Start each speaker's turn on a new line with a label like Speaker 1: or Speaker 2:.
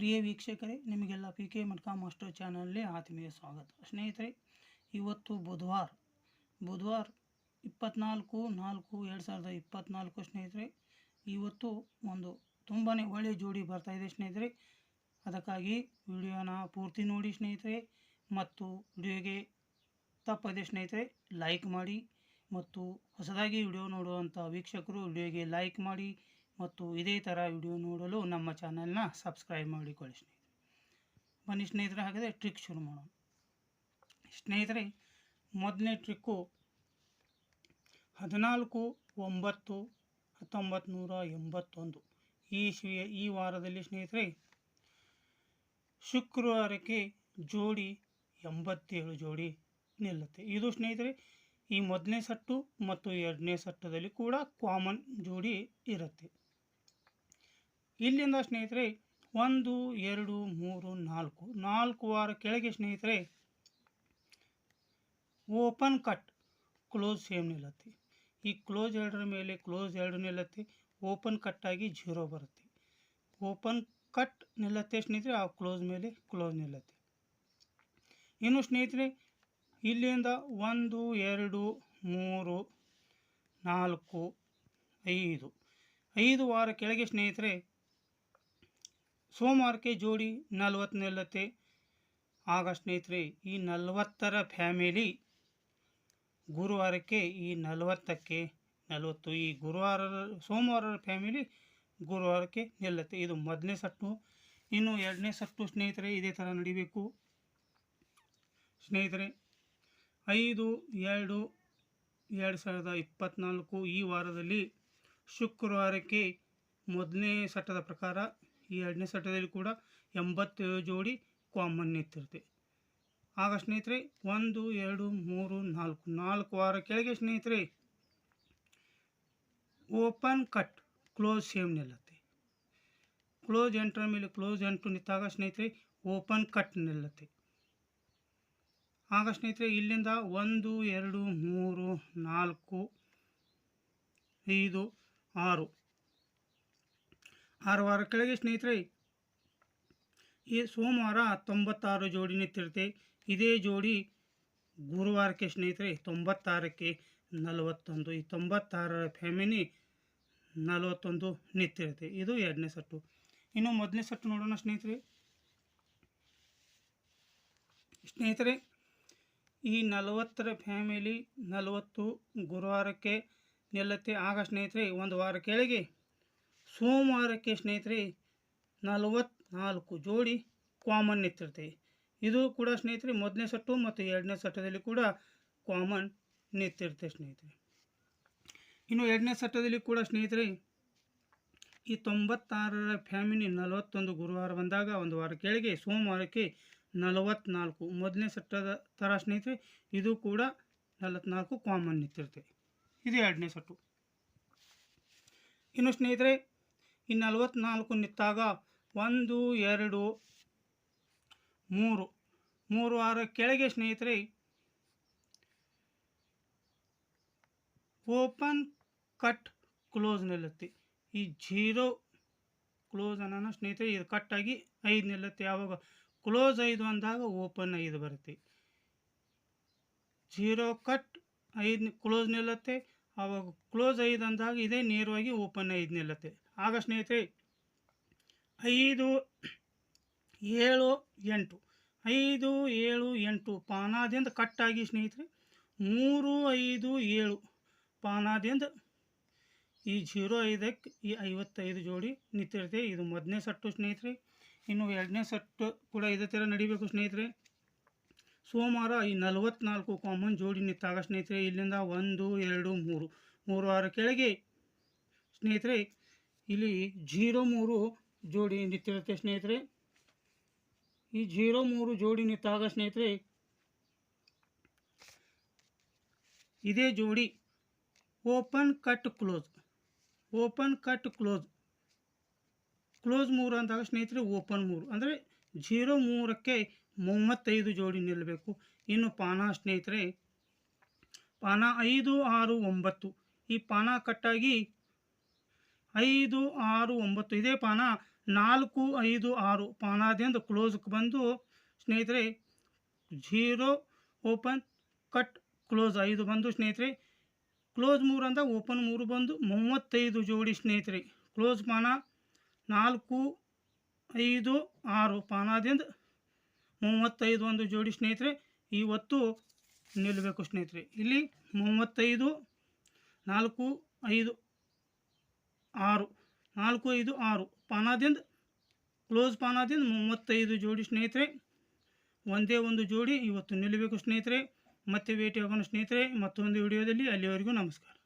Speaker 1: ಪ್ರಿಯ ವೀಕ್ಷಕರೇ, ನಿಮಗೆಲ್ಲ P K Matka master ಚಾನಲ್ಗೆ ಆತ್ಮೀಯ ಸ್ವಾಗತ. ಸ್ನೇಹಿತರೆ, ಇವತ್ತು ಬುಧವಾರ ಬುಧವಾರ ಇಪ್ಪತ್ನಾಲ್ಕು ನಾಲ್ಕು ಎರಡು ಸಾವಿರದ ಇಪ್ಪತ್ನಾಲ್ಕು ಸ್ನೇಹಿತರೆ, ಇವತ್ತು ಒಂದು ತುಂಬಾ ಒಳ್ಳೆಯ ಜೋಡಿ ಬರ್ತಾ ಇದೆ ಸ್ನೇಹಿತರೆ. ಅದಕ್ಕಾಗಿ ವಿಡಿಯೋನ ಪೂರ್ತಿ ನೋಡಿ ಸ್ನೇಹಿತರೆ ಮತ್ತು ವಿಡಿಯೋಗೆ ತಪ್ಪದೆ ಸ್ನೇಹಿತರೆ ಲೈಕ್ ಮಾಡಿ ಮತ್ತು ಹೊಸದಾಗಿ ವಿಡಿಯೋ ನೋಡುವಂಥ ವೀಕ್ಷಕರು ವಿಡಿಯೋಗೆ ಲೈಕ್ ಮಾಡಿ ಮತ್ತು ಇದೇ ಥರ ವಿಡಿಯೋ ನೋಡಲು ನಮ್ಮ ಚಾನಲ್ನ ಸಬ್ಸ್ಕ್ರೈಬ್ ಮಾಡಿಕೊಳ್ಳಿ ಸ್ನೇಹಿತರೆ. ಬನ್ನಿ ಸ್ನೇಹಿತರೆ, ಹಾಗಾದರೆ ಟ್ರಿಕ್ ಶುರು ಮಾಡೋಣ. ಸ್ನೇಹಿತರೆ, ಮೊದಲನೇ ಟ್ರಿಕ್ಕು ಹದಿನಾಲ್ಕು, ಒಂಬತ್ತು ಹತ್ತೊಂಬತ್ತು ಎಂಬತ್ತೊಂದು. ಈ ಇಸ್ವಿಯ ಈ ವಾರದಲ್ಲಿ ಸ್ನೇಹಿತರೆ, ಶುಕ್ರವಾರಕ್ಕೆ ಜೋಡಿ ಎಂಬತ್ತೇಳು ಜೋಡಿ ನಿಲ್ಲುತ್ತೆ. ಇದು ಸ್ನೇಹಿತರೆ, ಈ ಮೊದಲನೇ ಸಟ್ಟು ಮತ್ತು ಎರಡನೇ ಸಟ್ಟದಲ್ಲಿ ಕೂಡ ಕಾಮನ್ ಜೋಡಿ ಇರುತ್ತೆ. ಇಲ್ಲಿಂದ ಸ್ನೇಹಿತರೆ, ಒಂದು, ಎರಡು, ಮೂರು, ನಾಲ್ಕು ನಾಲ್ಕು ವಾರ ಕೆಳಗೆ ಸ್ನೇಹಿತರೆ, ಓಪನ್ ಕಟ್, ಕ್ಲೋಸ್ ಸೇಮ್ ನಿಲ್ಲತ್ತೆ. ಈ ಕ್ಲೋಸ್ ಎರಡರ ಮೇಲೆ ಕ್ಲೋಸ್ ಎರಡು ನಿಲ್ಲತ್ತೆ, ಓಪನ್ ಕಟ್ ಆಗಿ ಜೀರೋ ಬರುತ್ತೆ. ಓಪನ್ ಕಟ್ ನಿಲ್ಲತ್ತೆ ಸ್ನೇಹಿತರೆ, ಆ ಕ್ಲೋಸ್ ಮೇಲೆ ಕ್ಲೋಸ್ ನಿಲ್ಲತ್ತೆ. ಇನ್ನು ಸ್ನೇಹಿತರೆ, ಇಲ್ಲಿಂದ ಒಂದು, ಎರಡು, ಮೂರು, ನಾಲ್ಕು, ಐದು ಐದು ವಾರ ಕೆಳಗೆ ಸ್ನೇಹಿತರೆ ಸೋಮವಾರಕ್ಕೆ ಜೋಡಿ ನಲವತ್ತು ನಿಲ್ಲುತ್ತೆ ಆಗ ಸ್ನೇಹಿತರೆ, ಈ ನಲವತ್ತರ ಫ್ಯಾಮಿಲಿ ಗುರುವಾರಕ್ಕೆ ಈ ನಲವತ್ತಕ್ಕೆ ನಲವತ್ತು. ಈ ಗುರುವಾರ ಸೋಮವಾರ ಫ್ಯಾಮಿಲಿ ಗುರುವಾರಕ್ಕೆ ನಿಲ್ಲುತ್ತೆ ಇದು ಮೊದಲನೇ ಸಟ್ಟು. ಇನ್ನು ಎರಡನೇ ಸಟ್ಟು ಸ್ನೇಹಿತರೆ, ಇದೇ ಥರ ನಡಿಬೇಕು. ಸ್ನೇಹಿತರೆ, ಐದು, ಎರಡು ಎರಡು ಸಾವಿರದ ಇಪ್ಪತ್ತ್ನಾಲ್ಕು ಈ ವಾರದಲ್ಲಿ ಶುಕ್ರವಾರಕ್ಕೆ ಮೊದಲನೇ ಸಟ್ಟದ ಪ್ರಕಾರ ಈ ಎರಡನೇ ಸಟ್ಟದಲ್ಲಿ ಕೂಡ ಎಂಬತ್ತು ಜೋಡಿ ಕಾಮನ್ ಇತ್ತಿರುತ್ತೆ ಆಗ ಸ್ನೇಹಿತರೆ, ಒಂದು, ಎರಡು, ಮೂರು, ನಾಲ್ಕು ನಾಲ್ಕು ವಾರ ಕೆಳಗೆ ಸ್ನೇಹಿತರೆ, ಓಪನ್ ಕಟ್, ಕ್ಲೋಸ್ ಸೇಮ್ ನಿಲ್ಲುತ್ತೆ. ಕ್ಲೋಸ್ ಎಂಟ್ರ ಮೇಲೆ ಕ್ಲೋಸ್ ಎಂಟು ನಿಂತಾಗ ಸ್ನೇಹಿತರೆ, ಓಪನ್ ಕಟ್ ನಿಲ್ಲುತ್ತೆ. ಆಗ ಸ್ನೇಹಿತರೆ, ಇಲ್ಲಿಂದ ಒಂದು, ಎರಡು, ಮೂರು, ನಾಲ್ಕು, ಐದು, ಆರು ಆರು ವಾರ ಕೆಳಗೆ ಸ್ನೇಹಿತರೆ, ಈ ಸೋಮವಾರ ತೊಂಬತ್ತಾರು ಜೋಡಿ ನಿಂತಿರುತ್ತೆ. ಇದೇ ಜೋಡಿ ಗುರುವಾರಕ್ಕೆ ಸ್ನೇಹಿತರೆ, ತೊಂಬತ್ತಾರಕ್ಕೆ ನಲವತ್ತೊಂದು, ಈ ತೊಂಬತ್ತಾರರ ಫ್ಯಾಮಿಲಿ ನಲವತ್ತೊಂದು ನಿಂತಿರುತ್ತೆ. ಇದು ಎರಡನೇ ಸಟ್ಟು ಇನ್ನು ಮೊದಲನೇ ಸಟ್ಟು ನೋಡೋಣ ಸ್ನೇಹಿತರೆ. ಸ್ನೇಹಿತರೆ, ಈ ನಲವತ್ತರ ಫ್ಯಾಮಿಲಿ ನಲವತ್ತು ಗುರುವಾರಕ್ಕೆ ನಿಲ್ಲುತ್ತೆ. ಆಗ ಸ್ನೇಹಿತರೆ, ಒಂದು ವಾರ ಕೆಳಗೆ ಸೋಮವಾರಕ್ಕೆ ಸ್ನೇಹಿತರೆ, ನಲವತ್ನಾಲ್ಕು ಜೋಡಿ ಕಾಮನ್ ನಿಂತಿರುತ್ತೆ. ಇದು ಕೂಡ ಸ್ನೇಹಿತರೆ, ಮೊದಲನೇ ಸಟ್ಟು ಮತ್ತು ಎರಡನೇ ಸಟ್ಟದಲ್ಲಿ ಕೂಡ ಕಾಮನ್ ನಿಂತಿರುತ್ತೆ ಸ್ನೇಹಿತರೆ. ಇನ್ನು ಎರಡನೇ ಸಟ್ಟದಲ್ಲಿ ಕೂಡ ಸ್ನೇಹಿತರೆ, ಈ ತೊಂಬತ್ತಾರರ ಫ್ಯಾಮಿಲಿ ನಲವತ್ತೊಂದು ಗುರುವಾರ ಬಂದಾಗ ಒಂದು ವಾರ ಕೆಳಗೆ ಸೋಮವಾರಕ್ಕೆ ನಲವತ್ನಾಲ್ಕು ಮೊದಲನೇ ಸಟ್ಟದ ಥರ ಸ್ನೇಹಿತರೆ, ಇದು ಕೂಡ ನಲವತ್ನಾಲ್ಕು ಕಾಮನ್ ನಿಂತಿರುತ್ತೆ. ಇದು ಎರಡನೇ ಸಟ್ಟು. ಇನ್ನು ಸ್ನೇಹಿತರೆ ಈ ನಲವತ್ತ್ನಾಲ್ಕು ನಿಂತಾಗ ಒಂದು, ಎರಡು, ಮೂರು. ಮೂರು ವಾರ ಕೆಳಗೆ ಸ್ನೇಹಿತರೆ, ಓಪನ್ ಕಟ್ ಕ್ಲೋಸ್ ನಿಲ್ಲುತ್ತೆ. ಈ ಜೀರೋ ಕ್ಲೋಸ್ ಅನ್ನೋ ಸ್ನೇಹಿತರೆ, ಇದು ಕಟ್ಟಾಗಿ ಐದು ನಿಲ್ಲುತ್ತೆ. ಯಾವಾಗ? ಕ್ಲೋಸ್ ಐದು ಅಂದಾಗ ಓಪನ್ ಐದು ಬರುತ್ತೆ. ಜೀರೋ ಕಟ್ ಐದು ಕ್ಲೋಸ್ ನಿಲ್ಲುತ್ತೆ. ಆವಾಗ ಕ್ಲೋಸ್ ಐದು ಅಂದಾಗ ಇದೇ ನೇರವಾಗಿ ಓಪನ್ ಐದು ನಿಲ್ಲುತ್ತೆ. ಆಗ ಸ್ನೇಹಿತರೆ, ಐದು ಏಳು ಎಂಟು, ಐದು ಏಳು ಎಂಟು ಪಾನಾದಿಂದ ಕಟ್ಟಾಗಿ ಸ್ನೇಹಿತರೆ, ಮೂರು ಐದು ಏಳು ಪಾನಾದಿಂದ ಈ ಜೀರೋ ಐದಕ್ಕೆ ಈ ಐವತ್ತೈದು ಜೋಡಿ ನಿಂತಿರುತ್ತೆ. ಇದು ಮೊದಲನೇ ಸಟ್ಟು ಸ್ನೇಹಿತರೆ. ಇನ್ನು ಎರಡನೇ ಸಟ್ಟು ಕೂಡ ಇದೇ ಥರ ನಡಿಬೇಕು ಸ್ನೇಹಿತರೆ. ಸೋಮವಾರ ಈ ನಲವತ್ನಾಲ್ಕು ಕಾಮನ್ ಜೋಡಿ ನಿಂತಾಗ ಸ್ನೇಹಿತರೆ, ಇಲ್ಲಿಂದ ಒಂದು, ಎರಡು, ಮೂರು ಮೂರು ವಾರ ಕೆಳಗೆ ಸ್ನೇಹಿತರೆ ಇಲ್ಲಿ ಜೀರೋ ಮೂರು ಜೋಡಿ ನಿಂತಿರುತ್ತೆ ಸ್ನೇಹಿತರೆ. ಈ ಜೀರೋ ಮೂರು ಜೋಡಿ ನಿಂತಾಗ ಸ್ನೇಹಿತರೆ, ಇದೇ ಜೋಡಿ open cut close, open cut close close ಮೂರು ಅಂದಾಗ ಸ್ನೇಹಿತರೆ ಓಪನ್ ಮೂರು. ಅಂದರೆ ಜೀರೋ ಮೂರಕ್ಕೆ ಮೂವತ್ತೈದು ಜೋಡಿ ನಿಲ್ಲಬೇಕು ಇನ್ನು ಪಾನ ಸ್ನೇಹಿತರೆ, ಪಾನ ಐದು ಆರು ಒಂಬತ್ತು. ಈ ಪಾನ ಕಟ್ಟಾಗಿ ಐದು ಆರು ಒಂಬತ್ತು. ಇದೇ ಪಾನ ನಾಲ್ಕು ಐದು ಆರು. ಪಾನಾದಿಂದ ಕ್ಲೋಸ್ಗೆ ಬಂದು ಸ್ನೇಹಿತರೆ ಝೀರೋ ಓಪನ್ ಕಟ್ ಕ್ಲೋಸ್ ಐದು ಬಂದು ಸ್ನೇಹಿತರೆ, ಕ್ಲೋಸ್ ಮೂರು ಅಂದ ಓಪನ್ ಮೂರು ಬಂದು ಮೂವತ್ತೈದು ಜೋಡಿ ಸ್ನೇಹಿತರೆ. ಕ್ಲೋಸ್ ಪಾನ ನಾಲ್ಕು ಐದು ಆರು. ಪಾನದಿಂದ ಮೂವತ್ತೈದು ಒಂದು ಜೋಡಿ ಸ್ನೇಹಿತರೆ, ಇವತ್ತು ನಿಲ್ಲಬೇಕು ಸ್ನೇಹಿತರೆ. ಇಲ್ಲಿ ಮೂವತ್ತೈದು ನಾಲ್ಕು ಐದು ಆರು. ನಾಲ್ಕು, ಐದು, ಆರು. ಪಾನಾದಿಂದ ಕ್ಲೋಸ್ ಪಾನಾದಿಂದ ಮೂವತ್ತೈದು ಜೋಡಿ ಸ್ನೇಹಿತರೆ. ಒಂದೇ ಒಂದು ಜೋಡಿ ಇವತ್ತು ನಿಲ್ಲಬೇಕು ಸ್ನೇಹಿತರೆ. ಮತ್ತೆ ಭೇಟಿ ಆಗೋಣ ಸ್ನೇಹಿತರೆ. ಮತ್ತೊಂದು ವಿಡಿಯೋದಲ್ಲಿ ಅಲ್ಲಿವರೆಗೂ ನಮಸ್ಕಾರ.